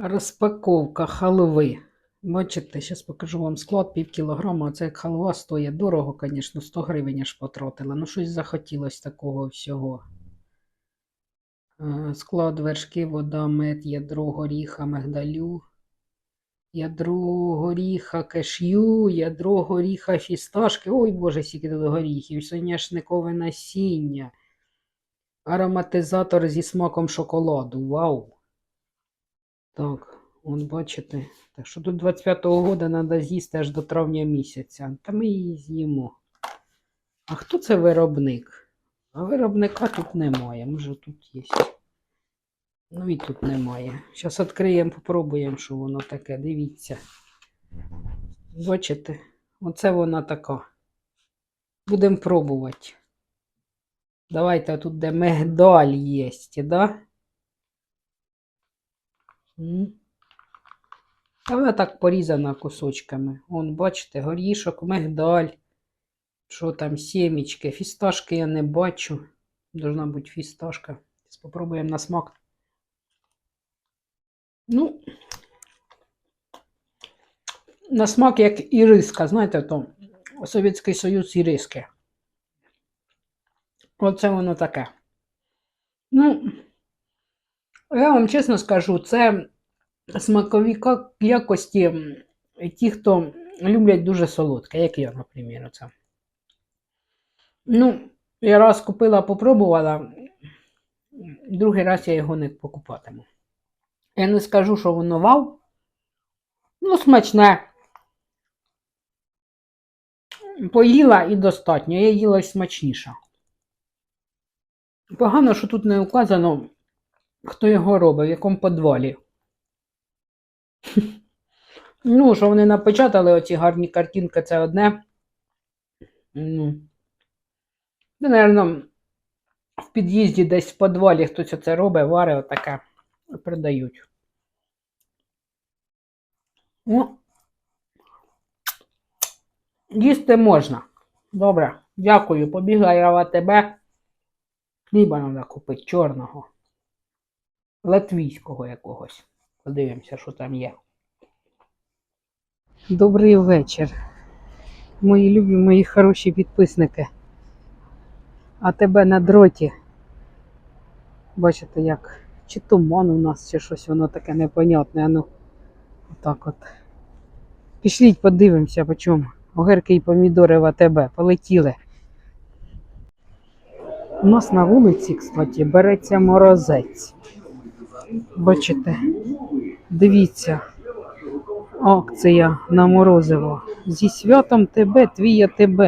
Розпаковка халви. Бачите, зараз покажу вам склад пів кілограма. Оце як халва стоїть дорого, звісно, 100 гривень аж потратила. Ну, щось захотілося такого всього. Е, Склад вершки, вода, мед, ядро горіха, мигдалю, ядро горіха, кешю, ядро горіха, фісташки. Ой, Боже, скільки тут горіхів, соняшникове насіння, ароматизатор зі смаком шоколаду. Вау! Так, от бачите. Так що до 25-го года треба з'їсти аж до травня місяця. Та ми її з'їмо. А хто це виробник? А виробника тут немає. Може тут є. Ну і тут немає. Зараз відкриємо, попробуємо, що воно таке. Дивіться. Бачите? Оце вона така. Будемо пробувати. Давайте тут, де мигдаль є, да? А вона так порізана кусочками. Вон, бачите, горішок, мигдаль. Що там, сімечки, фісташки я не бачу. Должна бути фісташка. Спробуємо на смак. Ну, на смак як іриска, знаєте, то Совєтський Союз іриски. Оце воно таке. Ну, я вам чесно скажу, це смакові якості ті, хто люблять дуже солодке, як я, наприклад. Оце. Ну, я раз купила, попробувала, другий раз я його не покупатиму. Я не скажу, що воно вау. Ну, смачне. Поїла і достатньо. Я їла смачніше. Погано, що тут не указано, хто його робить, в якому підвалі. Ну, що вони напечатали оці гарні картинки, це одне. Ну, це, напевно, в під'їзді десь в підвалі хтось оце робить, варить отаке, продають. Ну, їсти можна. Добре, дякую. Побігла я в АТБ. Хліба треба купити чорного. Латвійського якогось. Подивимося, що там є. Добрий вечір. Мої любі, мої хороші підписники. А тебе на дроті. Бачите, як чи туман у нас, чи щось воно таке непонятне. Ну, отак от. Пішліть, подивимося, по чому. Огірки і помідори в АТБ. Полетіли. У нас на вулиці, кстати, береться морозець. Бачите? Дивіться. Акція на морозиво. Зі святом тебе, твій АТБ.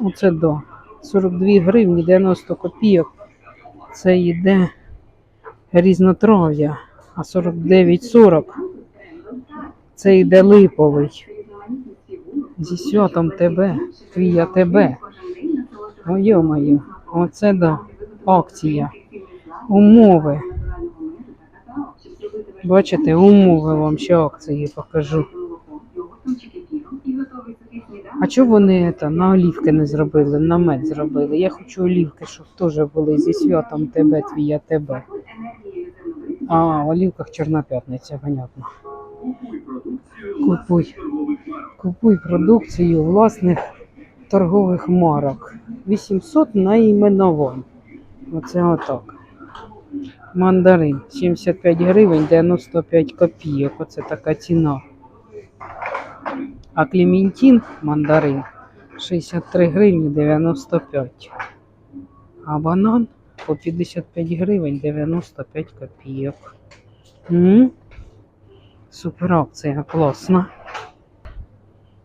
Оце до 42 гривні 90 копійок. Це йде різнотрав'я, а 49,40 це йде липовий. Зі святом тебе, твій АТБ. О, йо-моє, оце да, акція. Умови. Бачите, умови вам ще акції покажу. А чого вони це, на олівки не зробили, на мед зробили? Я хочу олівки, щоб теж були зі святом тебе, твій а тебе. А, в олівках Чорна п'ятниця, понятно. Купуй. Купуй продукцію власних торгових марок. 800 на найменувань. Оце отак. Мандарин 75 гривень 95 копійок. Оце така ціна. А Клементин мандарин 63 гривні 95. А банан по 55 гривень 95 копійок. М? Супер акція, класна.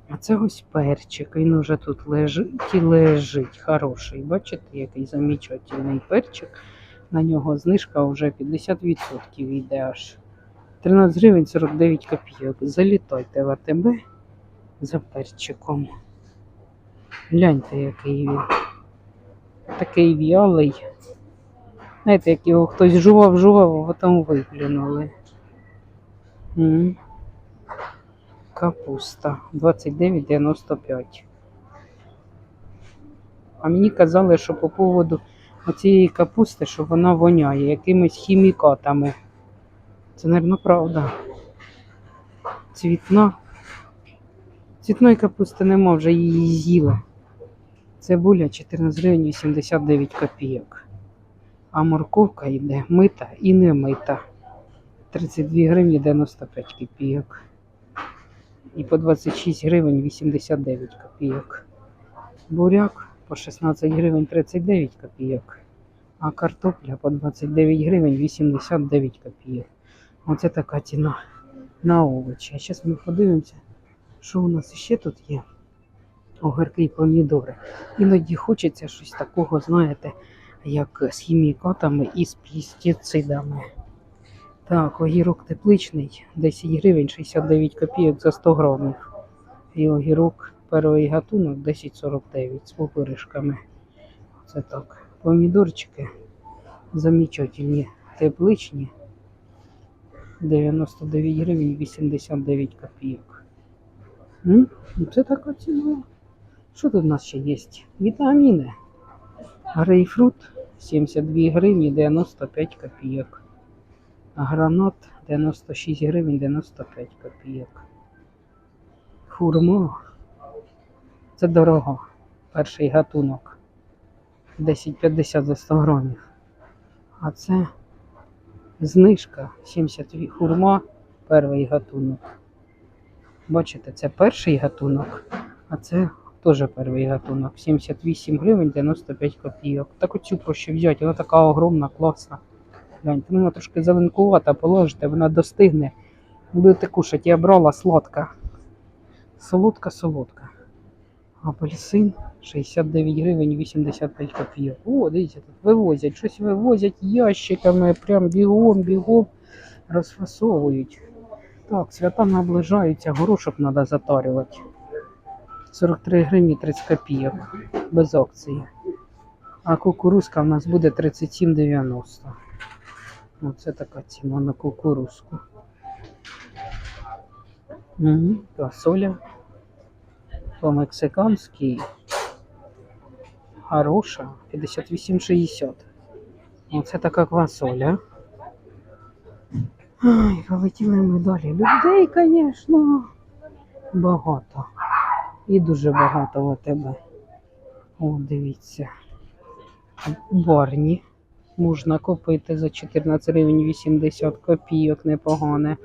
А це ось перчик. Він уже тут лежить і лежить. Хороший. Бачите, який замечательний перчик. На нього знижка вже 50% йде аж. 13 гривень 49 копійок. Залітайте в АТБ за перчиком. Гляньте, який він. Такий в'ялий. Знаєте, як його хтось жував, жував, а потім виплюнули. М. Капуста 29,95. А мені казали, що по поводу оцієї капусти, що вона воняє якимись хімікатами. Це, мабуть, правда. Цвітна. Цвітної капусти нема, вже її з'їли. Цибуля 14 гривень 89 копійок. А морковка йде мита і не мита. 32 гривні 95 копійок. І по 26 гривень 89 копійок. Буряк по 16 гривень 39 копійок. А картопля по 29 гривень 89 копійок. Оце така ціна на овочі. А зараз ми подивимося, що у нас ще тут є. Огірки і помідори. Іноді хочеться щось такого, знаєте, як з хімікатами і з пестицидами. Так, огірок тепличний 10 гривень 69 копійок за 100 грамів. І огірок перший гатунок 10,49 з пупиришками. Це так. Помідорчики замечательні, тепличні 99 гривень 89 копійок. М? Ну, Це така ціна. Що тут у нас ще є? Вітаміни. Грейпфрут 72 гривні 95 копійок. Гранат 96 гривень 95 копійок. Хурма. Це дорого. Перший гатунок. 10,50 за 100 грамів. А це знижка 70 хурма, перший гатунок. Бачите, це перший гатунок, а це теж перший гатунок. 78 гривень 95 копійок. Так оцю проще взяти, вона така огромна, класна. Гляньте, ну, вона трошки зеленкувата, положите, вона достигне. Будете кушати, я брала сладка. Солодка, солодка. Апельсин 69 гривень 85 копійок. О, дивіться, тут вивозять, щось вивозять ящиками, прям бігом, бігом розфасовують. Так, свята наближаються, горошок треба затарювати. 43 гривні 30 копійок без акції. А кукурузка в нас буде 37,90. Оце така ціна на кукурузку. Угу. Соля по-мексиканськи хороша 58,60. Оце така квасоля. Ай, полетіли ми далі. Людей, звісно, багато. І дуже багато в тебе. О, дивіться. Барні. Можна купити за 14 гривень 80 копійок, непогане.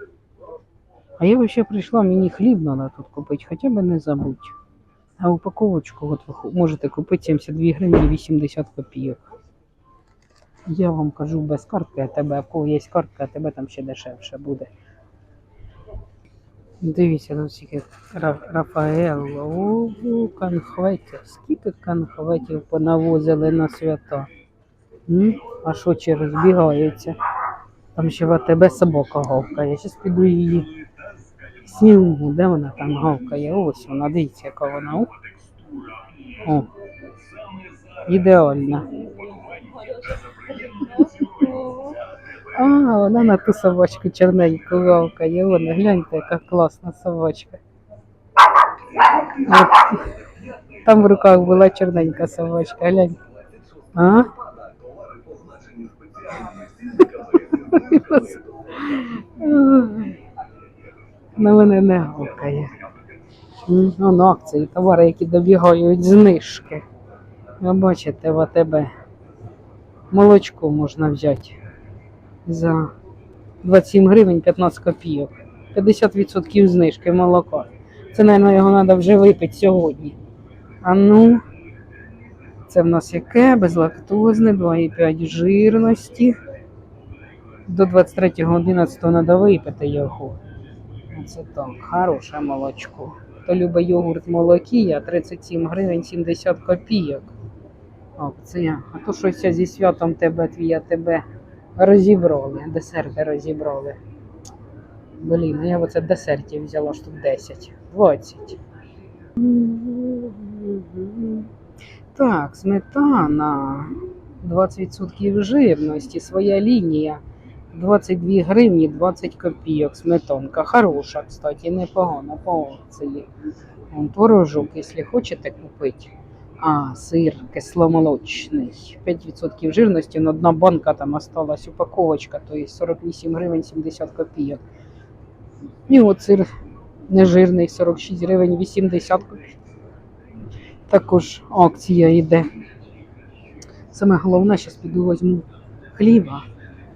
А я взагалі прийшла, мені хліб треба тут купити, хоча б не забудь. А упаковочку от ви можете купити 72 гривні 80 копійок. Я вам кажу без картки, а тебе, в кого є картка, а тебе там ще дешевше буде. Дивіться, тут скільки Ра- Рафаелло, о, конхветів. Скільки конхветів понавозили на свята. М? А що чи розбігаються? Там ще в АТБ собака гавкає. Я зараз піду її сніму. Де вона там гавкає? Ось вона, дивіться, яка вона. О. Ідеальна. А, вона на ту собачку чорненьку гавкає. Вона, гляньте, яка класна собачка. От. Там в руках була чорненька собачка, глянь. А? На мене не гавкає. Он акції, товари, які добігають знижки. Ви бачите, в АТБ молочко можна взяти за 27 гривень 15 копійок. 50% знижки молока. Це, мабуть, його треба вже випити сьогодні. А ну, це в нас яке? Безлактозне, 2,5 жирності. До 23.11 треба випити його. Оце так, хороше молочко. Хто любить йогурт молокія, 37 гривень 70 копійок. Акція. А то щось зі святом тебе, твія тебе розібрали. Десерти розібрали. Блін, я оце десертів взяла штук 10. 20. Так, сметана. 20% жирності, своя лінія. 22 гривні 20 копійок. Сметанка. Хороша, кстати, непогана по акції. Творожок, якщо хочете купити. А, сир кисломолочний. 5% жирності, но одна банка там осталась, упаковочка, то є 48 гривень 70 копійок. І от сир нежирний, 46 гривень 80 копійок. Також акція йде. Саме головне, зараз піду візьму хліба.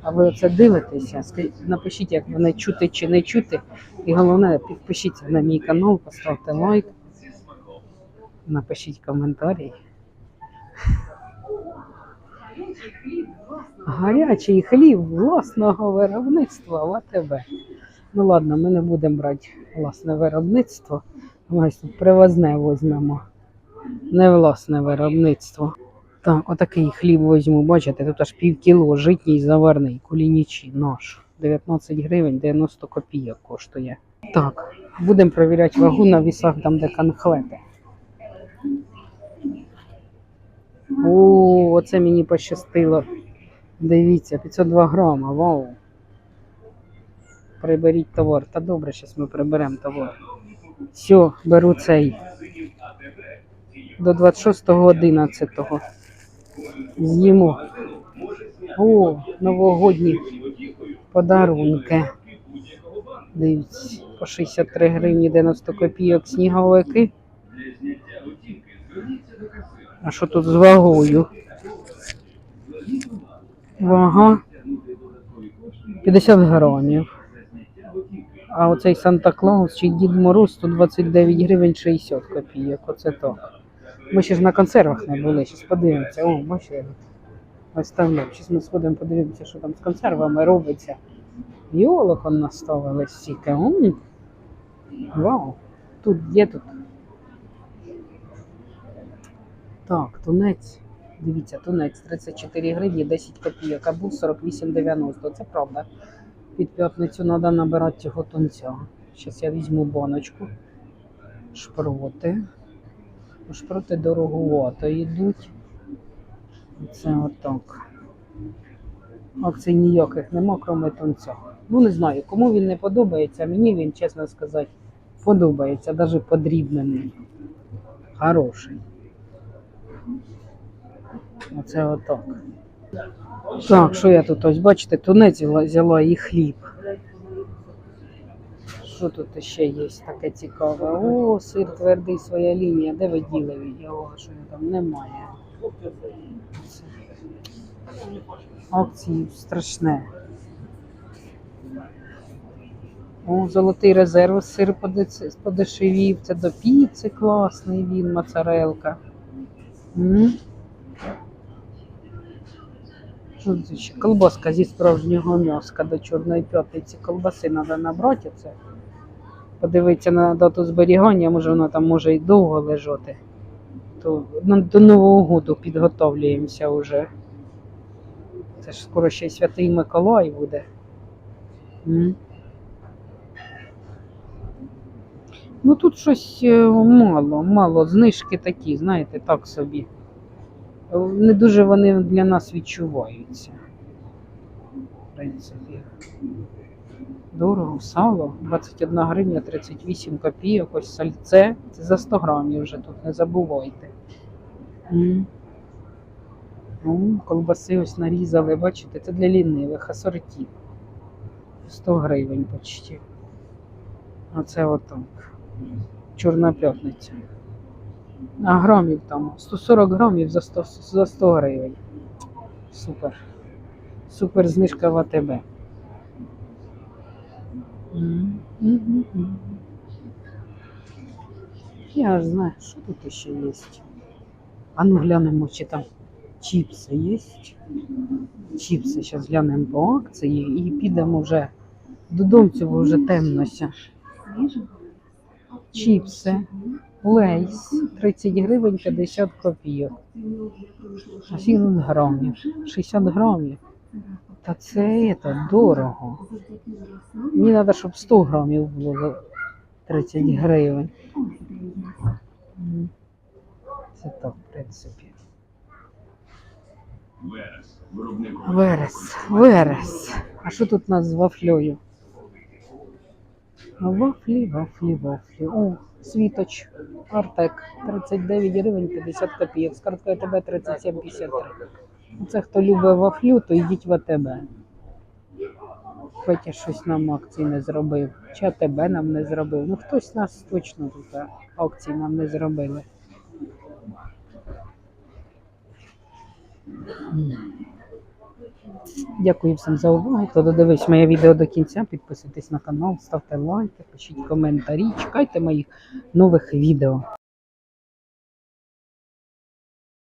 А ви оце дивитеся, напишіть, як мене чути чи не чути. І головне, підпишіться на мій канал, поставте лайк, напишіть коментарі. Гарячий хліб власного виробництва в АТБ. Ну ладно, ми не будемо брати власне виробництво. Ми тут привозне візьмемо. Не власне виробництво. Так, отакий хліб візьму, бачите, тут аж пів кіло, житній заварний, кулінічі, наш. 19 гривень 90 копійок коштує. Так, будемо перевіряти вагу на вісах, там де конхлети. О, оце мені пощастило. Дивіться, 502 грама, вау. Приберіть товар. Та добре, зараз ми приберемо товар. Все, беру цей. До 26.11. З'їмо. О, новогодні подарунки. Дивіться, по 63 гривні 90 копійок сніговики. А що тут з вагою? Вага 50 грамів. А оцей Санта Клаус чи Дід Мороз 129 гривень 60 копійок. Оце так. Ми ще ж на консервах не були, зараз подивимося. О, бачите, ось там. Зараз ми сходимо, подивимося, що там з консервами робиться. Йолок он наставили стільки. Вау. Тут є тут. Так, тунець. Дивіться, тунець 34 гривні 10 копійок, а був 48,90. Це правда. Під п'ятницю треба набирати цього тунця. Зараз я візьму баночку. Шпроти. Шпроти дороговато йдуть. Це отак. Акцій ніяких нема, крім тунця. Ну не знаю, кому він не подобається, мені він, чесно сказати, подобається, навіть подрібнений. Хороший. Оце отак. Так, що я тут ось бачите, тунець взяла і хліб. Що тут ще є таке цікаве? О, сир твердий, своя лінія. Де ви діли його? Що його там немає? Акції страшне. О, золотий резерв, сир подешевів. Це до піци класний він, моцарелка. М? Колбаска зі справжнього м'яска до Чорної п'ятниці. Колбаси треба набрати це. Подивитися на дату зберігання, може воно там може і довго лежати. То ну, до Нового року підготовлюємося вже. Це ж скоро ще Святий Миколай буде. М. Ну тут щось е, мало, мало. Знижки такі, знаєте, так собі. Е, Не дуже вони для нас відчуваються. Принципі. Дорого, сало 21 гривня 38 копійок, ось сальце. Це за 100 грамів вже тут, не забувайте. М. Ну, колбаси ось нарізали, бачите, це для лінивих асортів. 100 гривень почти. Оце отак. Чорна п'ятниця. А грамів там 140 грамів за 100, за 100 гривень. Супер. Супер знижка в АТБ. Я ж знаю, що тут ще є. А ну глянемо, чи там чіпси є. Чіпси зараз глянемо по акції і підемо вже додому, бо вже темнося. Чіпси, лейс, 30 гривень 50 копійок. А 7 грамів, 60 грамів. Та це, це дорого. Мені треба, щоб 100 грамів було за 30 гривень. Це так, в принципі. Верес, верес. А що тут у нас з вафлею? Вафлі, вафлі, вафлі. О, світоч. Артек 39 гривень 50 копійок. З карткою АТБ 37,53. Це хто любить вафлю, то йдіть в АТБ. Петя щось нам акції не зробив. Чи АТБ нам не зробив. Ну хтось нас точно тут а, акції нам не зробили. Дякую всім за увагу. Хто додивився моє відео до кінця, підписуйтесь на канал, ставте лайки, пишіть коментарі, чекайте моїх нових відео.